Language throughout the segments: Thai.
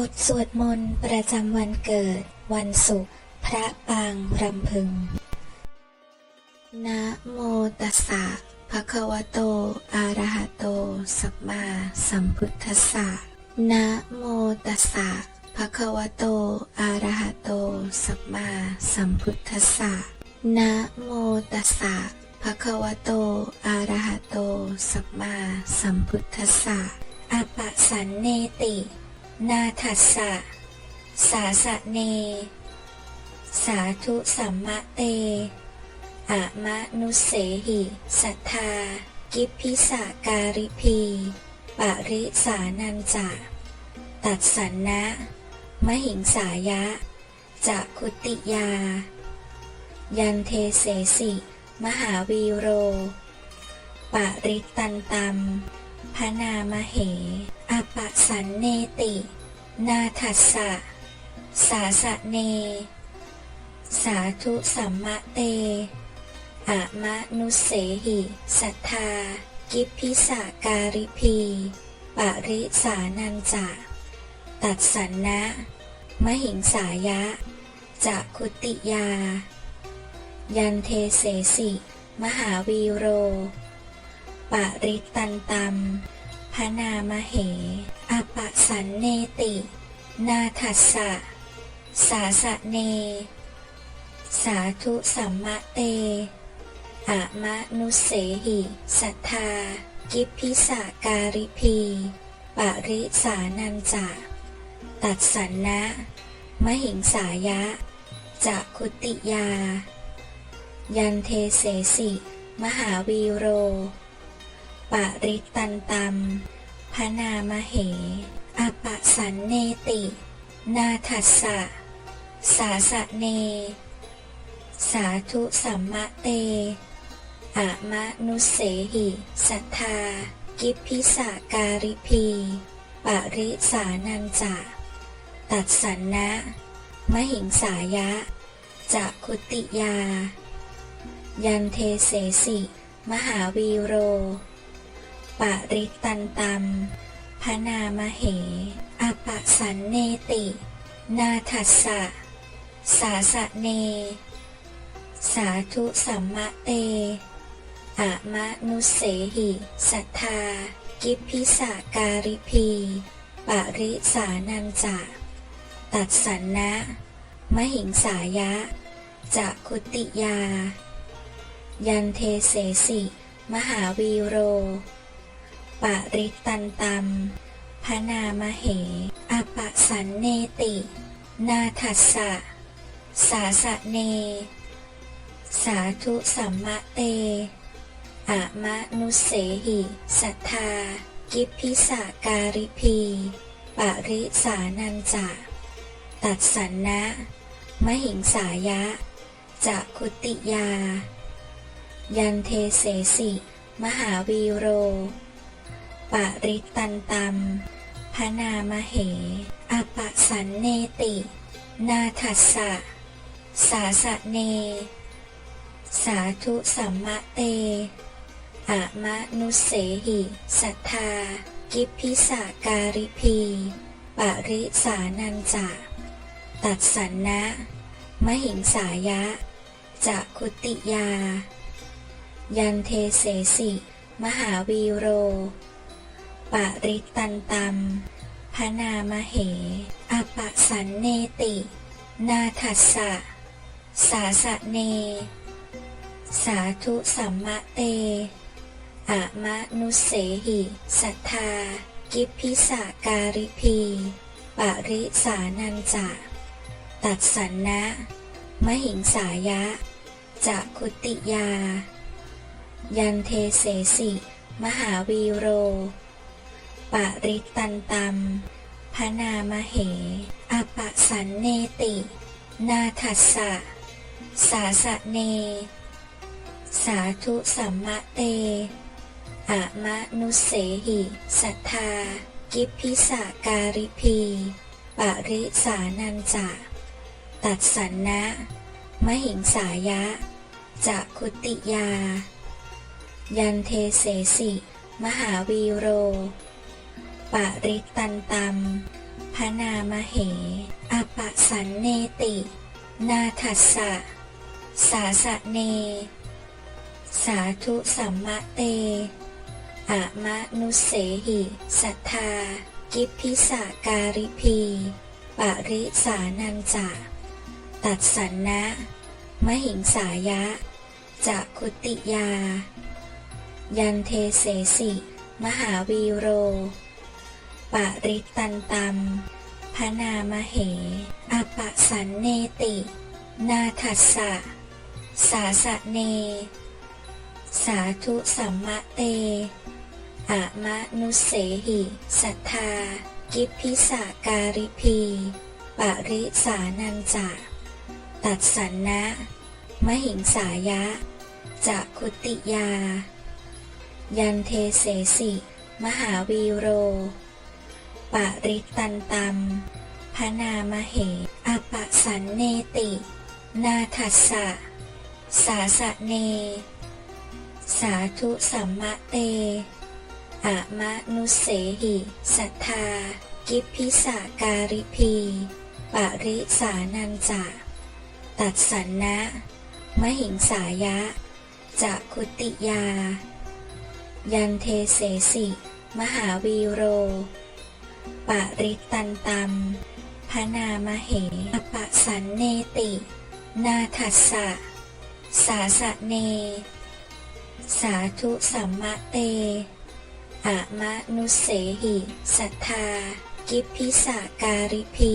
บทสวดมนต์ประจำวันเกิด วันศุกร์พระปางรำพึง นะโมตัสสะภะคะวะโต อะระหะโต สัมมาสัมพุทธัสสะ นะโมตัสสะภะคะวะโต อะระหะโต สัมมาสัมพุทธัสสะ นะโมตัสสะภะคะวะโต อะระหะโต สัมมาสัมพุทธัสสะอปะสันเนติ นาทัสสะ สาสะเน สาธุสัมมะเต อะมะนุเสหิ สัทธา กิพพิสาการิพีปะริสานันจะ ตัดสันนะ มหิงสายะจะคุติยา ยันเทเสสิ มหาวีโรปะริตันตัมพนามเห ปะสันเนติ นาทัสสะ สาสะเน สาธุสัมมะเตอะมะนุเสหิสัทธา กิพิสาการิพีปะริสานันจะตัดสันนะ มหิงสายะจะคุติยา ยันเทเสสิ มหาวีโรปะริตันตัม พนามเห อปะสันเนติ นาทัสสะ สาสะเน สาธุสัมมะเตอมะนุเสหิสัทธา กิพพิสาการิพีปะริสานันจะตัดสันนะ มหิงสายะจะคุติยา ยันเทเสสิ มหาวีโร ปะริตันตัมพนามเหอปะสันเนติ นาทัสสะ สาสะเน สาธุสัมมะเตอะมะนุเสหิสัทธา กิพพิสาการิพีปะริสานันจะ ตัดสันนะ มหิงสายะจะคุติยา ยันเทเสสิ มหาวีโร ปะริตันตัมพนามเหอปะสันเนติ นาทัสสะ สาสะเน สาธุสัมมะเตอะมะนุเสหิสัทธา กิพิสาการิพีปะริสานันจะตัดสันนะ มหิงสายะจะคุติยา ยันเทเสสิ มหาวีโร ปะริตันตัมพนามเห อปะสันเนติ นาทัสสะ สาสะเน สาธุสัมมะเต อะมะนุเสหิสัทธา กิพพิสาการิพีปะริสานันจะตัดสันนะ มหิงสายะจะคุติยา ยันเทเสสิ มหาวีโร ปะริตันตัมพนามเห อปะสันเนติ นาทัสสะ สาสะเน สาธุสัมมะเตอะมะนุเสหิสัทธา กิพพิสาการิพีปะริสานันจะตัดสันนะ มหิงสายะจะคุติยา ยันเทเสสิ มหาวีโร ปะริตันตัมพนามเห อปะสันเนติ นาทัสสะ สาสะเน สาธุสัมมะเต อะมะนุเสหิสัทธา กิพิสาการิพีปะริสานันจะ ตัดสันนะ มหิงสายะจะคุติยา ยันเทเสสิ มหาวีโร ปะริตันตัมพนามเห อปะสันเนติ นาทัสสะ สาสะเน สาธุสัมมะเตอะมะนุเสหิสัทธา กิพพิสาการิพีปะริสานันจะ ตัดสันนะ มหิงสายะจะคุติยา ยันเทเสสิ มหาวีโร ปะริตันตัมพนามเห อปะสันเนติ นาทัสสะ สาสะเน สาธุสัมมะเตอะมะนุเสหิสัทธา กิพิสาการิพีปริสานันจะตัดสันนะ มหิงสายะจะคุติยา ยันเทเสสิ มหาวีโร ปะริตันตัมพนามเห อปะสันเนติ นาทัสสะ สาสะเน สาธุสัมมะเต อะมะนุเสหิสัทธา กิพิสาการิพีปริสานันจะตัดสันนะ มหิงสายะจะคุติยา ยันเทเสสิ มหาวีโร ปริตันตัมพนามเหอปะสันเนติ นาทัสสะ สาสะเน สาธุสัมมะเตอะมะนุเสหิสัทธา กิพิสาการิพี ปริสานันจะ ตัดสันนะ มหิงสายะจะคุติยา ยันเทเสสิ มหาวีโร ปะริตันตัมพนามเหอปะสันเนติ นาทัสสะ สาสะเน สาธุสัมมะเตอะมะนุเสหิสัทธา กิพิสาการิพี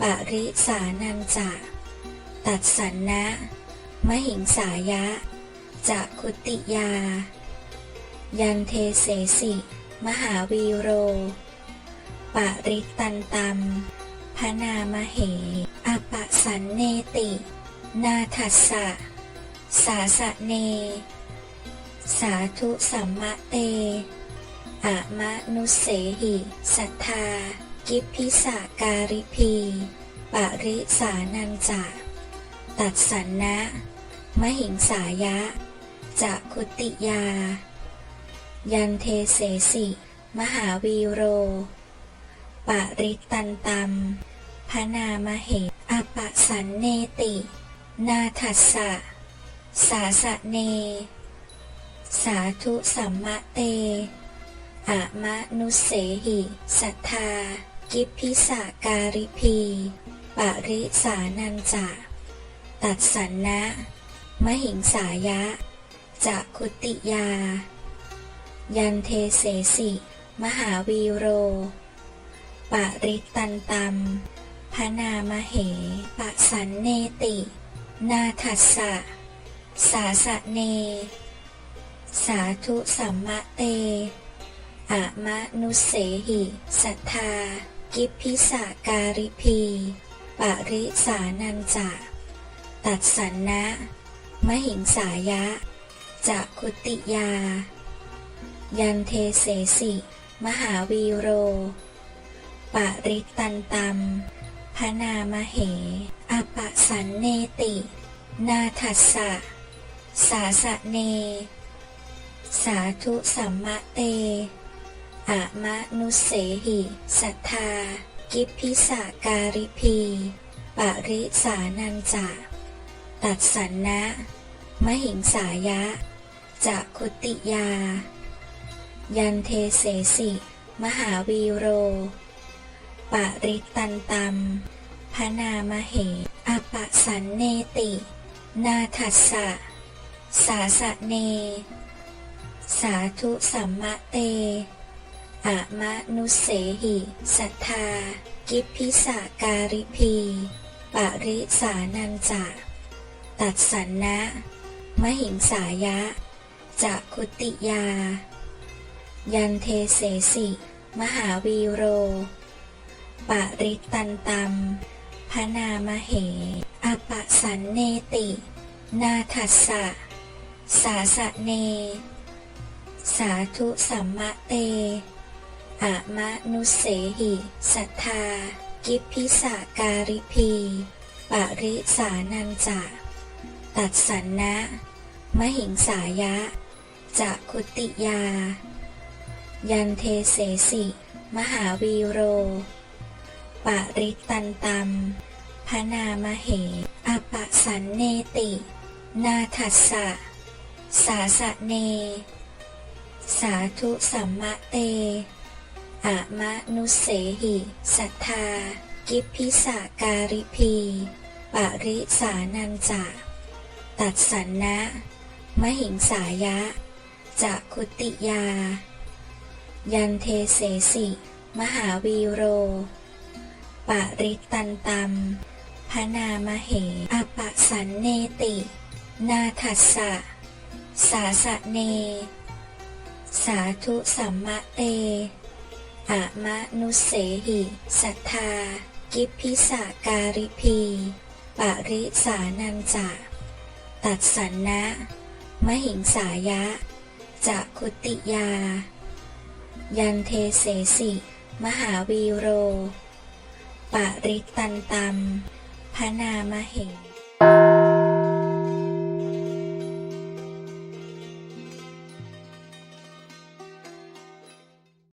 ปริสานันจะ ตัดสันนะ มหิงสายะจะคุติยา ยันเทเสสิ มหาวีโร ปริตันตัมพนามเหอปะสันเนติ นาทัสสะ สาสะเน สาธุสัมมะเตอะมะนุเสหิสัทธา กิพิสาการิพีปริสานันจะตัดสันนะ มหิงสายะจะคุติยา ยันเทเสสิ มหาวีโร ปะริตันตัมพนามเหอปะสันเนติ นาทัสสะ สาสะเน สาธุสัมมะเตอะมะนุเสหิสัทธา กิพพิสาการิพีปริสานันจะ ตัดสันนะ มหิงสายะจะคุติยา ยันเทเสสิ มหาวีโร ปริตันตัมพนามเห ปะสันเนติ นาทัสสะ สาสะเน สาธุสัมมะเตอะมะนุเสหิสัทธา กิพพิสาการิพี ปริสานันจะ ตัดสันนะ มหิงสายะจะคุติยา ยันเทเสสิ มหาวีโร ปริตันตัมพนามเหอปะสันเนติ นาทัสสะ สาสะเน สาธุสัมมะเตอะมะนุเสหิสัทธา กิพพิสาการิพีปริสานันจะ ตัดสันนะ มหิงสายะจะคุติยา ยันเทเสสิ มหาวีโร ปริตันตัมพนามเหอปะสันเนติ นาทัสสะ สาสะเน สาธุสัมมะเตอะมะนุเสหิสัทธา กิพิสาการิพีปริสานันจะตัดสันนะ มหิงสายะจะคุติยา ยันเทเสสิ มหาวีโร ปริตันตัมพนามเห อปะสันเนติ นาทัสสะ สาสะเน สาธุสัมมะเตอะมะนุเสหิสัทธา กิพพิสาการิพี ปริสานันจะ ตัดสันนะ มหิงสายะจะคุติยา ยันเทเสสิ มหาวีโร ปปาริตันตัมพนามเหอปะสันเนติ นาทัสสะ สาสะเน สาธุสัมมะเตอะมะนุเสหิสัทธา กิพพิสาการิพีปริสานันจะตัดสันนะ มหิงสายะจะคุติยา ยันเทเสสิ มหาวีโร ปริตันตัมพนามเหอปะสันเนติ นาทัสสะ สาสะเน สาธุสัมมะเตอะมะนุเสหิสัทธา กิพพิสาการิพี ปริสานันจะ ตัดสันนะ มหิงสายะจะคุติยา ยันเทเสสิ มหาวีโร ปะริตันตัมพนามเห